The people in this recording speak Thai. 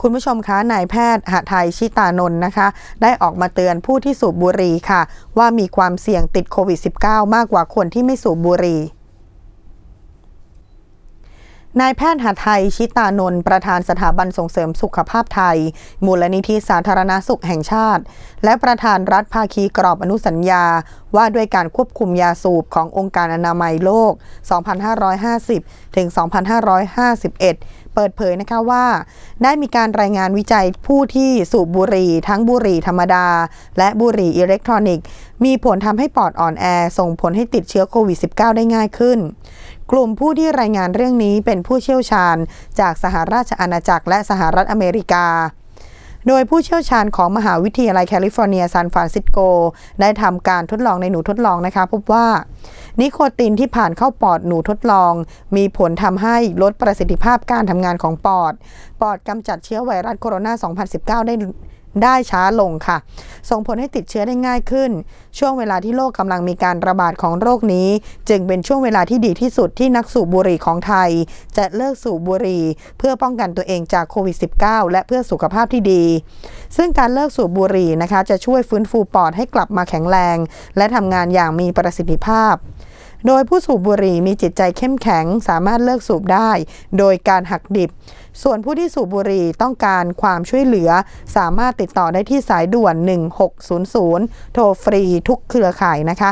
คุณผู้ชมคะนายแพทย์หไทยชิตานนท์นะคะ ได้ออกมาเตือนผู้ที่สูบบุหรี่ค่ะ ว่ามีความเสี่ยงติดโควิด -19 มากกว่าคนที่ไม่สูบบุหรี่ นายแพทย์หไทยชิตานนท์ประธานสถาบันส่งเสริมสุขภาพไทย มูลนิธิสาธารณสุขแห่งชาติ และประธานรัฐภาคีกรอบอนุสัญญา ว่าด้วยการควบคุมยาสูบขององค์การอนามัยโลก 2550 ถึง 2551เปิดเผยนะคะว่า ได้มีการรายงานวิจัยผู้ที่สูบบุหรี่ทั้งบุหรี่ธรรมดา และบุหรี่อิเล็กทรอนิกส์ มีผลทำให้ปอดอ่อนแอ ส่งผลให้ติดเชื้อโควิด -19 ได้ง่ายขึ้น กลุ่มผู้ที่รายงานเรื่องนี้เป็นผู้เชี่ยวชาญ จากสหราชอาณาจักรและสหรัฐอเมริกา โดยผู้เชี่ยวชาญของมหาวิทยาลัยแคลิฟอร์เนียซานฟรานซิสโก ได้ทำการทดลองในหนูทดลองนะคะ พบว่า นิโคตินที่ผ่านเข้าปอดหนูทดลอง มีผลทำให้ลดประสิทธิภาพการทำงานของปอด ปอดกำจัดเชื้อไวรัสโคโรนา 2019 ได้ได้ช้าลงค่ะ ส่งผลให้ติดเชื้อได้ง่ายขึ้น ช่วงเวลาที่โลกกำลังมีการระบาดของโรคนี้ จึงเป็นช่วงเวลาที่ดีที่สุดที่นักสูบบุหรี่ของไทย จะเลิกสูบบุหรี่เพื่อป้องกันตัวเองจากโควิด -19 และเพื่อสุขภาพที่ดี ซึ่งการเลิกสูบบุหรี่นะคะจะช่วยฟื้นฟูปอดให้กลับมาแข็งแรง และทำงานอย่างมีประสิทธิภาพ โดยผู้สูบบุหรี่มีจิตใจเข้มแข็งสามารถเลิกสูบได้ โดยการหักดิบ ส่วนผู้ที่สูบบุหรี่ต้องการความช่วยเหลือ สามารถติดต่อได้ที่สายด่วน 1600 โทรฟรีทุกเครือข่ายนะคะ